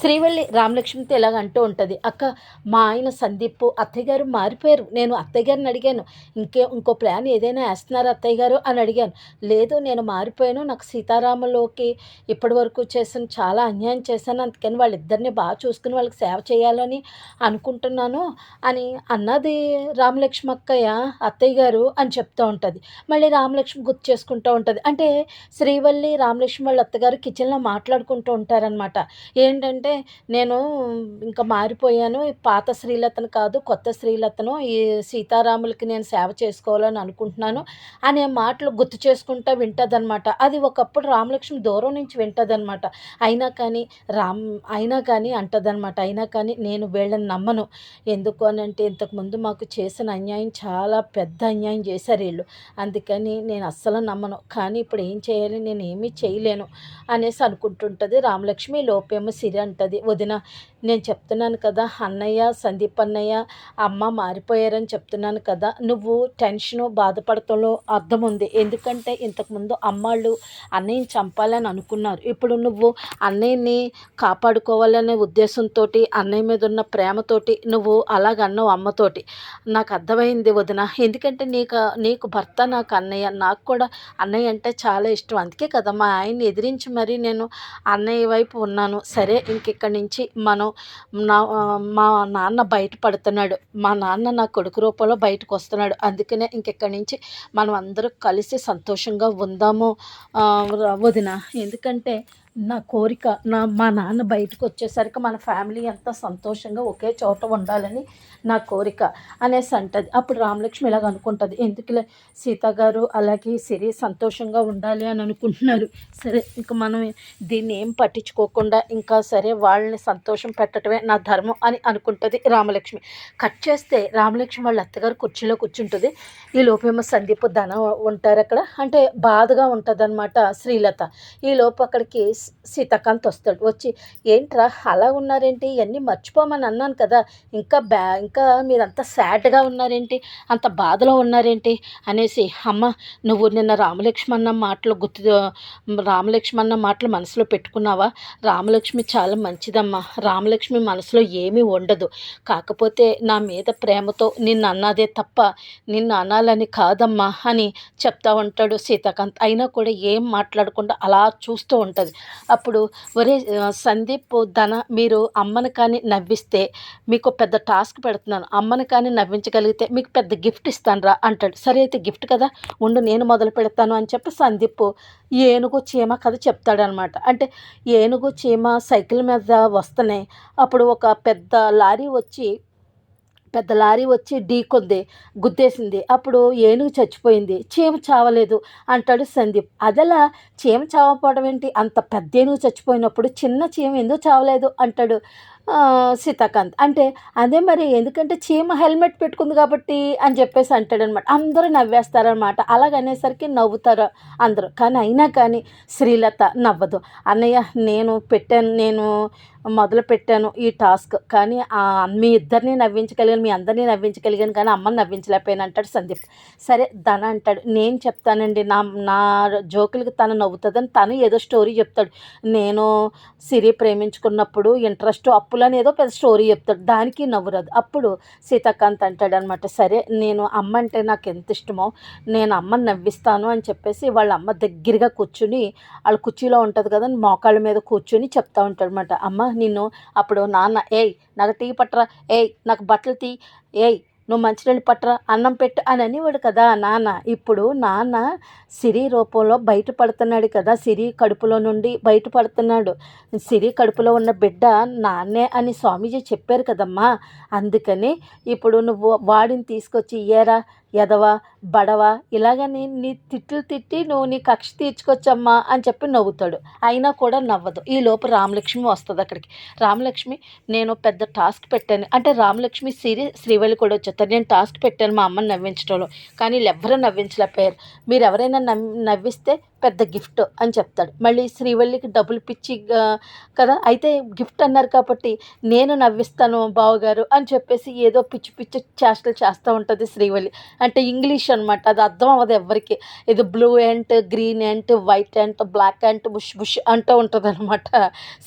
Srivalli రామలక్ష్మితో ఇలాగ అంటూ ఉంటుంది అక్క మా ఆయన సందీప్ అత్తయ్య గారు మారిపోయారు. నేను అత్తయ్య గారిని అడిగాను. ఇంకే ఇంకో ప్లాన్ ఏదైనా వేస్తున్నారా అత్తయ్య గారు అని అడిగాను. లేదు నేను మారిపోయాను. నాకు సీతారాములోకి ఇప్పటి వరకు చేసిన చాలా అన్యాయం చేశాను. అందుకని వాళ్ళిద్దరిని బాగా చూసుకుని వాళ్ళకి సేవ చేయాలని అనుకుంటున్నాను అని అన్నది రామలక్ష్మి అక్కయ్య అత్తయ్య గారు అని చెప్తూ ఉంటుంది. మళ్ళీ రామలక్ష్మి గుర్తు చేసుకుంటూ ఉంటుంది. అంటే శ్రీవల్లి రామలక్ష్మి వాళ్ళ అత్తగారు కిచెన్లో మాట్లాడుకుంటూ ఉంటారనమాట ఏంటంటే నేను ఇంకా మారిపోయాను. పాత శ్రీలతను కాదు కొత్త శ్రీలతను ఈ సీతారాములకి నేను సేవ చేసుకోవాలని అనుకుంటున్నాను అనే మాటలు గుర్తు చేసుకుంటా వింటదనమాట అది ఒకప్పుడు రామలక్ష్మి దూరం నుంచి వింటదనమాట అయినా కానీ రామ్ అయినా కానీ అంటదనమాట అయినా కానీ నేను వీళ్ళని నమ్మను. ఎందుకు అని అంటే ఇంతకుముందు మాకు చేసిన అన్యాయం చాలా పెద్ద అన్యాయం చేశారు వీళ్ళు. అందుకని నేను అస్సలు నమ్మను. కానీ ఇప్పుడు ఏం చేయాలి? నేను ఏమీ చేయలేను అనేసి అనుకుంటుంటుంది రామలక్ష్మి. లోపేమో సిరి అంటది. వదిన నేను చెప్తున్నాను కదా అన్నయ్య సందీప్ అన్నయ్య అమ్మ మారిపోయారని చెప్తున్నాను కదా నువ్వు టెన్షను బాధపడటంలో అర్థం ఉంది. ఎందుకంటే ఇంతకుముందు అమ్మాళ్ళు అన్నయ్యని చంపాలని అనుకున్నారు. ఇప్పుడు నువ్వు అన్నయ్యని కాపాడుకోవాలనే ఉద్దేశంతో అన్నయ్య మీద ఉన్న ప్రేమతోటి నువ్వు అలాగన్నావు అమ్మతోటి. నాకు అర్థమైంది వదిన. ఎందుకంటే నీకు నీకు భర్త నాకు అన్నయ్య. నాకు కూడా అన్నయ్య అంటే చాలా ఇష్టం. అందుకే కదా మా ఆయన్ని ఎదిరించి మరీ నేను అన్నయ్య వైపు ఉన్నాను. సరే ఇంకెక్కడి నుంచి మనం నా మా నాన్న బయటపడుతున్నాడు. మా నాన్న నా కొడుకు రూపంలో బయటకు వస్తున్నాడు అందుకనే ఇంకెక్కడి నుంచి మనం అందరూ కలిసి సంతోషంగా ఉందాము వదిన. ఎందుకంటే నా కోరిక నా మా నాన్న బయటకు వచ్చేసరికి మన ఫ్యామిలీ అంతా సంతోషంగా ఒకే చోట ఉండాలని నా కోరిక అనేసి అంటది. అప్పుడు రామలక్ష్మి ఇలాగ అనుకుంటుంది. ఎందుకులే సీత గారు అలాగే సిరి సంతోషంగా ఉండాలి అని అనుకుంటున్నారు. సరే ఇంక మనం దీన్ని ఏం పట్టించుకోకుండా ఇంకా సరే వాళ్ళని సంతోషం పెట్టడమే నా ధర్మం అని అనుకుంటుంది రామలక్ష్మి. కట్ చేస్తే రామలక్ష్మి వాళ్ళ అత్తగారు కుర్చీలో కూర్చుంటుంది. ఈ లోపేమో సందీప్ ధన ఉంటారు అక్కడ అంటే బాధగా ఉంటుంది అనమాట శ్రీలత. ఈ లోపు అక్కడికి సీ- సీతాకాంత్ వస్తాడు. వచ్చి ఏంట్రా అలా ఉన్నారేంటి? ఇవన్నీ మర్చిపోమని అన్నాను కదా. ఇంకా బ్యా ఇంకా మీరంతా సాడ్గా ఉన్నారేంటి? అంత బాధలో ఉన్నారేంటి? అనేసి అమ్మ నువ్వు నిన్న రామలక్ష్మణ మాటలు గుర్తు రామలక్ష్మణ మాటలు మనసులో పెట్టుకున్నావా? రామలక్ష్మి చాలా మంచిదమ్మా. రామలక్ష్మి మనసులో ఏమీ ఉండదు. కాకపోతే నా మీద ప్రేమతో నిన్ను అన్నదే తప్ప నిన్ను అనాలని కాదమ్మా అని చెప్తా ఉంటాడు సీతాకాంత్. అయినా కూడా ఏం మాట్లాడకుండా అలా చూస్తూ ఉంటుంది. అప్పుడు ఒరే సందీప్ ధన మీరు అమ్మని కానీ నవ్విస్తే మీకు పెద్ద టాస్క్ పెడుతున్నాను. అమ్మని కానీ నవ్వించగలిగితే మీకు పెద్ద గిఫ్ట్ ఇస్తాను రా అంటాడు. సరే అయితే గిఫ్ట్ కదా? ఉండు నేను మొదలు పెడతాను అని చెప్పి సందీప్ ఏనుగు చీమ కథ చెప్తాడనమాట. అంటే ఏనుగు చీమ సైకిల్ మీద వస్తున్నాయి. అప్పుడు ఒక పెద్ద లారీ వచ్చి పెద్ద లారీ వచ్చి ఢీకొంది గుద్దేసింది. అప్పుడు ఏనుగు చచ్చిపోయింది. చీమ చావలేదు అంటాడు సందీప్. అదలా? చీమ చావకపోవడం ఏంటి? అంత పెద్ద ఏనుగు చచ్చిపోయినప్పుడు చిన్న చీమ ఎందుకు చావలేదు అంటాడు సీతాకాంత్. అంటే అదే మరి ఎందుకంటే చీమ హెల్మెట్ పెట్టుకుంది కాబట్టి అని చెప్పేసి అంటాడనమాట. అందరూ నవ్వేస్తారనమాట. అలాగనేసరికి నవ్వుతారు అందరూ. కానీ అయినా కానీ శ్రీలత నవ్వదు. అన్నయ్య నేను పెట్టాను నేను మొదలు పెట్టాను ఈ టాస్క్. కానీ మీ ఇద్దరిని నవ్వించగలిగాను మీ అందరినీ నవ్వించగలిగాను కానీ అమ్మని నవ్వించలేకపోయాను అంటాడు సందీప్. సరే ధన అంటాడు నేను చెప్తానండి నా నా జోకులకి తను నవ్వుతుందని తను ఏదో స్టోరీ చెప్తాడు. నేను సిరి ప్రేమించుకున్నప్పుడు ఇంట్రెస్ట్ అప్పులని ఏదో పెద్ద స్టోరీ చెప్తాడు. దానికి నవ్వురాదు. అప్పుడు సీతాకాంత్ అంటాడు అనమాట సరే నేను అమ్మ అంటే నాకు ఎంత ఇష్టమో నేను అమ్మని నవ్విస్తాను అని చెప్పేసి వాళ్ళ అమ్మ దగ్గరగా కూర్చుని వాళ్ళ కుర్చీలో ఉంటుంది కదా మోకాళ్ళ మీద కూర్చుని చెప్తా ఉంటాడు అనమాట అమ్మ నిన్ను. అప్పుడు నాన్న ఏయ్ నాకు టీ పట్టరా. ఏయ్ నాకు బట్టలు తీ. ఏయ్ నువ్వు మంచినీళ్ళు పట్టరా అన్నం పెట్టు అని అనేవాడు కదా నాన్న. ఇప్పుడు నాన్న సిరి రూపంలో బయటపడుతున్నాడు కదా సిరి కడుపులో నుండి బయటపడుతున్నాడు సిరి కడుపులో ఉన్న బిడ్డ నాన్నే అని స్వామీజీ చెప్పారు కదమ్మా. అందుకని ఇప్పుడు నువ్వు వాడిని తీసుకొచ్చి ఏరా ఎదవా బడవా ఇలాగని నీ తిట్లు తిట్టి నువ్వు నీ కక్ష తీర్చుకోవచ్చమ్మా అని చెప్పి నవ్వుతాడు. అయినా కూడా నవ్వదు. ఈ లోపు రామలక్ష్మి వస్తుంది అక్కడికి రామలక్ష్మి నేను పెద్ద టాస్క్ పెట్టాను. అంటే రామలక్ష్మి సిరి శ్రీవల్లి కూడా పెడతారు నేను టాస్క్ పెట్టాను మా అమ్మని నవ్వించడంలో కానీ వీళ్ళు ఎవ్వరూ నవ్వించలేకపోయారు. మీరు ఎవరైనా నవ్ నవ్విస్తే పెద్ద గిఫ్ట్ అని చెప్తాడు. మళ్ళీ శ్రీవల్లికి డబ్బులు పిచ్చి కదా? అయితే గిఫ్ట్ అన్నారు కాబట్టి నేను నవ్విస్తాను బావగారు అని చెప్పేసి ఏదో పిచ్చి పిచ్చి చేష్టలు చేస్తూ ఉంటుంది శ్రీవల్లి. అంటే ఇంగ్లీష్ అనమాట అది అర్థం అవ్వదు ఎవరికి ఇది blue ant green ant white ant black ant bush bush అంటూ ఉంటుంది అనమాట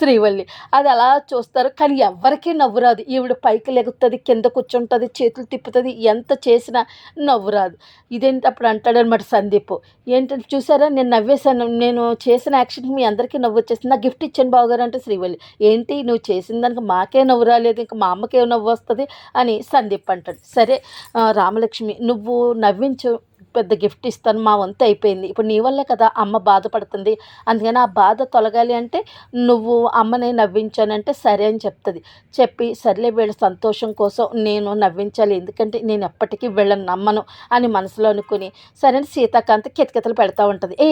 శ్రీవల్లి. అది అలా చూస్తారు. కానీ ఎవరికీ నవ్వురాదు. ఈవిడ పైకి లెగుతుంది కింద కూర్చుంటుంది చేతులు తిప్పుతుంది. ఎంత చేసినా నవ్వురాదు. ఇదేంటి అప్పుడు అంటాడనమాట సందీప్. ఏంటంటే చూసారా? నేను నవ్వేశాను. నేను చేసిన యాక్షన్కి మీ అందరికీ నవ్వు వచ్చేసింది నా గిఫ్ట్ ఇచ్చాను బావగారు అంటే శ్రీవల్లి. ఏంటి? నువ్వు చేసిన దానికి మాకే నవ్వు రాలేదు. ఇంకా మా అమ్మకే నవ్వు వస్తుంది అని సందీప్ అంటాడు. సరే రామలక్ష్మి నువ్వు నవ్వించు. పెద్ద గిఫ్ట్ ఇస్తాను మా వంతు అయిపోయింది. ఇప్పుడు నీ వల్లే కదా అమ్మ బాధపడుతుంది. అందుకని ఆ బాధ తొలగాలి అంటే నువ్వు అమ్మని నవ్వించానంటే సరే అని చెప్తుంది. చెప్పి సర్లే వీళ్ళ సంతోషం కోసం నేను నవ్వించాలి ఎందుకంటే నేను ఎప్పటికీ వీళ్ళని నమ్మను అని మనసులో అనుకుని సరే అని సీతాకాంత్ కితకితలు పెడతా ఉంటుంది. ఏ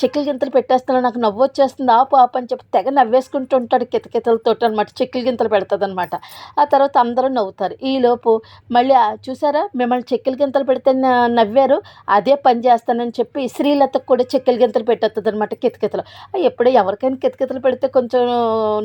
చిక్కులు గింతలు పెట్టేస్తున్నా నాకు నవ్వు వచ్చేస్తుంది ఆ పాప అని చెప్పి తెగ నవ్వేసుకుంటూ ఉంటాడు కితకితలతో అనమాట చిక్కులు గింతలు పెడుతుంది అనమాట ఆ తర్వాత అందరూ నవ్వుతారు. ఈలోపు మళ్ళీ చూసారా? మిమ్మల్ని చెక్కులు గింతలు పెడితే నవ్వే నవ్వారు అదే పని చేస్తానని చెప్పి శ్రీలతకు కూడా చెక్కెలు గింతలు పెట్టేస్తుంది అనమాట కితకితలు ఎప్పుడో ఎవరికైనా కితకితలు పెడితే కొంచెం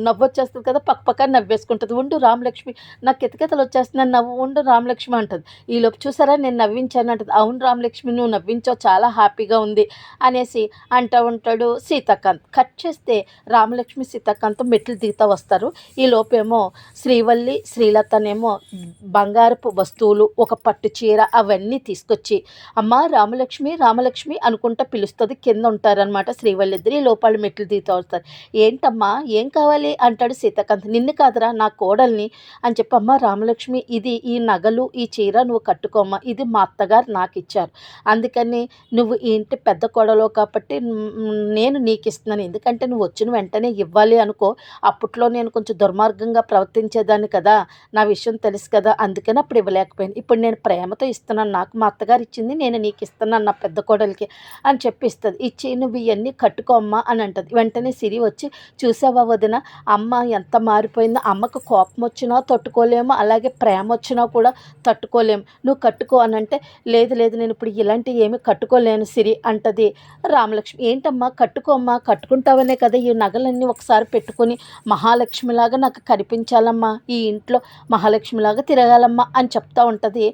నవ్వు వచ్చేస్తుంది కదా పక్క పక్క నవ్వేసుకుంటుంది. ఉండు రామలక్ష్మి నాకు కితకితలు వచ్చేస్తున్నాను నవ్వు ఉండు రామలక్ష్మి అంటుంది. ఈలోపు చూసారా నేను నవ్వించాను అంటుంది. అవును రామలక్ష్మి నువ్వు నవ్వించావు చాలా హ్యాపీగా ఉంది అనేసి అంటూ ఉంటాడు సీతాకాంత్. కట్ చేస్తే రామలక్ష్మి సీతాకాంత్ మెట్లు దిగుతా వస్తారు. ఈ లోపేమో శ్రీవల్లి శ్రీలతనేమో బంగారపు వస్తువులు ఒక పట్టు చీర అవన్నీ తీసుకొచ్చి అమ్మ రామలక్ష్మి రామలక్ష్మి అనుకుంటా పిలుస్తుంది కింద ఉంటారనమాట శ్రీవల్లిద్దరి. లోపాలు మెట్లు దిగుతా వస్తారు ఏంటమ్మా ఏం కావాలి? అంటాడు సీతాకాంత్. నిన్ను కాదురా నా కోడల్ని. అని చెప్పి అమ్మ రామలక్ష్మి ఇది ఈ నగలు ఈ చీర నువ్వు కట్టుకోమ్మా ఇది మా అత్తగారు నాకు ఇచ్చారు. అందుకని నువ్వు ఈ ఇంటి పెద్ద కోడలో కాబట్టి నేను నీకు ఇస్తున్నాను. ఎందుకంటే నువ్వు వచ్చిన వెంటనే ఇవ్వాలి అనుకో అప్పట్లో నేను కొంచెం దుర్మార్గంగా ప్రవర్తించేదాన్ని కదా నా విషయం తెలుసు కదా అందుకని అప్పుడు ఇవ్వలేకపోయాను. ఇప్పుడు నేను ప్రేమతో ఇస్తున్నాను నాకు మా అత్తగారు ఇచ్చింది నేను నీకు ఇస్తున్నాను నా పెద్ద కోడలికి అని చెప్పిస్తుంది. ఇచ్చి నువ్వు ఇవన్నీ కట్టుకోమ్మా అని అంటది. వెంటనే సిరి వచ్చి చూసావా వదిన అమ్మ ఎంత మారిపోయిందో. అమ్మకు కోపం వచ్చినా తట్టుకోలేము అలాగే ప్రేమ వచ్చినా కూడా తట్టుకోలేము. నువ్వు కట్టుకో అని అంటే లేదు లేదు నేను ఇప్పుడు ఇలాంటివి ఏమి కట్టుకోలేను సిరి అంటది రామలక్ష్మి. ఏంటమ్మా కట్టుకోమ్మా కట్టుకుంటావనే కదా ఈ నగలన్నీ ఒకసారి పెట్టుకొని మహాలక్ష్మిలాగా నాకు కనిపించాలమ్మా. ఈ ఇంట్లో మహాలక్ష్మిలాగా తిరగాలమ్మా అని చెప్తా ఉంటుంది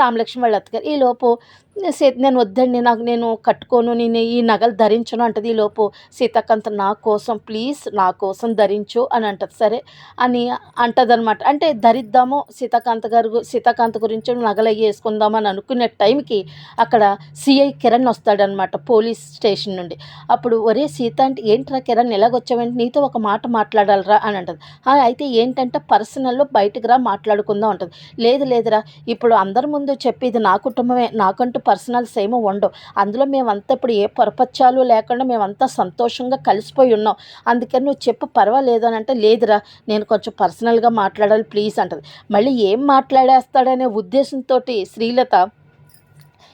రామలక్ష్మి వాళ్ళ అత్తగారు. ఈలోపు సీత నేను వద్దండి నాకు నేను కట్టుకోను నేను ఈ నగలు ధరించను అంటది ఈలోపు సీతాకాంత్ నా కోసం ప్లీజ్ నా కోసం ధరించు అని అంటది. సరే అని అంటదనమాట అంటే ధరిద్దాము సీతాకాంత్ గారు సీతాకాంత్ గురించి నగలు అయ్యి వేసుకుందామని అనుకునే టైంకి అక్కడ సిఐ కిరణ్ వస్తాడనమాట పోలీస్ స్టేషన్ నుండి. అప్పుడు ఒరే సీత అంటే ఏంట్రా కిరణ్ ఎలాగొచ్చావంటే నీతో ఒక మాట మాట్లాడాలరా అని అంటది. అయితే ఏంటంటే పర్సనల్లో బయటకు రా మాట్లాడుకుందాం అంటది. లేదు లేదురా ఇప్పుడు అందరి ముందు చెప్పి ఇది నా కుటుంబమే నాకంటూ పర్సనల్స్ ఏమో ఉండవు. అందులో మేమంతా ఇప్పుడు ఏ పొరపచ్చాలు లేకుండా మేమంతా సంతోషంగా కలిసిపోయి ఉన్నాం. అందుకని నువ్వు చెప్పు పర్వాలేదు అని అంటే లేదురా నేను కొంచెం పర్సనల్గా మాట్లాడాలి ప్లీజ్ అంటది. మళ్ళీ ఏం మాట్లాడేస్తాడనే ఉద్దేశంతో శ్రీలత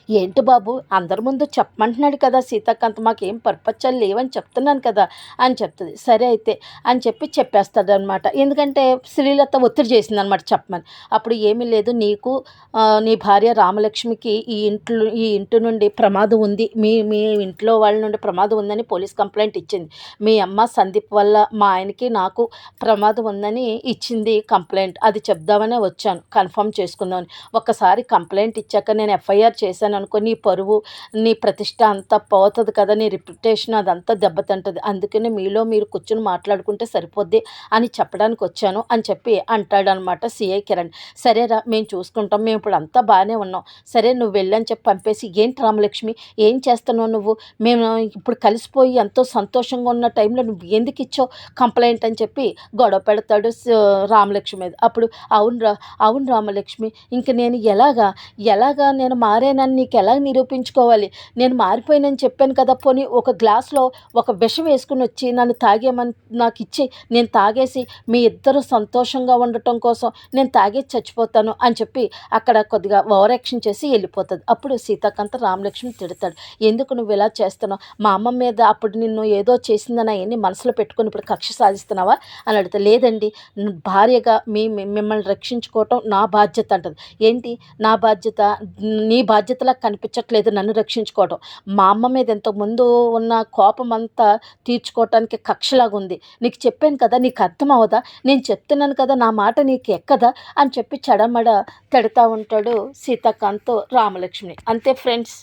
ఏంటి బాబు? అందరి ముందు చెప్పమంటున్నాడు కదా సీతాకాంత్ మాకేం పర్పచ్చాలు లేవని చెప్తున్నాను కదా అని చెప్తుంది. సరే అయితే అని చెప్పి చెప్పేస్తాడు అనమాట ఎందుకంటే శ్రీలత ఒత్తిడి చేసిందనమాట చెప్పమని. అప్పుడు ఏమీ లేదు నీకు నీ భార్య రామలక్ష్మికి ఈ ఇంట్లో ఈ ఇంటి నుండి ప్రమాదం ఉంది. మీ మీ ఇంట్లో వాళ్ళ నుండి ప్రమాదం ఉందని పోలీస్ కంప్లైంట్ ఇచ్చింది. మీ అమ్మ సందీప్ వల్ల మా ఆయనకి నాకు ప్రమాదం ఉందని ఇచ్చింది కంప్లైంట్. అది చెప్దామనే వచ్చాను కన్ఫర్మ్ చేసుకుందామని. ఒక్కసారి కంప్లైంట్ ఇచ్చాక నేను ఎఫ్ఐఆర్ చేశాను అనుకో నీ పరువు నీ ప్రతిష్ట అంతా పోతుంది కదా నీ రిప్యుటేషన్ అదంతా దెబ్బతింటుంది. అందుకని మీలో మీరు కూర్చుని మాట్లాడుకుంటే సరిపోద్ది అని చెప్పడానికి వచ్చాను అని చెప్పి అంటాడనమాట సిఐ కిరణ్. సరేరా మేము చూసుకుంటాం. మేము ఇప్పుడు అంతా బాగానే ఉన్నాం. సరే నువ్వు వెళ్ళని చెప్పి పంపేసి ఏంటి రామలక్ష్మి? ఏం చేస్తున్నావు నువ్వు? మేము ఇప్పుడు కలిసిపోయి ఎంతో సంతోషంగా ఉన్న టైంలో నువ్వు ఎందుకు ఇచ్చావు కంప్లైంట్? అని చెప్పి గొడవ పెడతాడు రామలక్ష్మి మీద. అప్పుడు అవును రా అవును రామలక్ష్మి ఇంక నేను ఎలాగా ఎలాగా నేను మారేనని నీకు ఎలా నిరూపించుకోవాలి? నేను మారిపోయినని చెప్పాను కదా పోనీ ఒక గ్లాస్లో ఒక విషం వేసుకుని వచ్చి నన్ను తాగేమని నాకు ఇచ్చి నేను తాగేసి మీ ఇద్దరు సంతోషంగా ఉండటం కోసం నేను తాగేసి చచ్చిపోతాను అని చెప్పి అక్కడ కొద్దిగా ఓవరాక్షన్ చేసి వెళ్ళిపోతుంది. అప్పుడు సీతాకాంత రామలక్ష్మి తిడతాడు. ఎందుకు నువ్వు ఇలా చేస్తున్నావు? మా అమ్మ మీద అప్పుడు నిన్ను ఏదో చేసిందని అవన్నీ మనసులో పెట్టుకుని ఇప్పుడు కక్ష సాధిస్తున్నావా? అని అడిగితే లేదండి. భార్యగా మీ- మిమ్మల్ని రక్షించుకోవటం నా బాధ్యత అంటది. ఏంటి? నా బాధ్యత? నీ బాధ్యతలా దారిలా కనిపించట్లేదు నన్ను రక్షించుకోవడం మా అమ్మ మీద ఇంతకు ముందు ఉన్న కోపం అంతా తీర్చుకోవటానికి కక్షలాగా ఉంది. నీకు చెప్పాను కదా నీకు అర్థం అవదా? నేను చెప్తున్నాను కదా నా మాట నీకు ఎక్కదా? అని చెప్పి చెడమడ తిడతా ఉంటాడు సీతాకాంత్ రామలక్ష్మి. అంతే ఫ్రెండ్స్.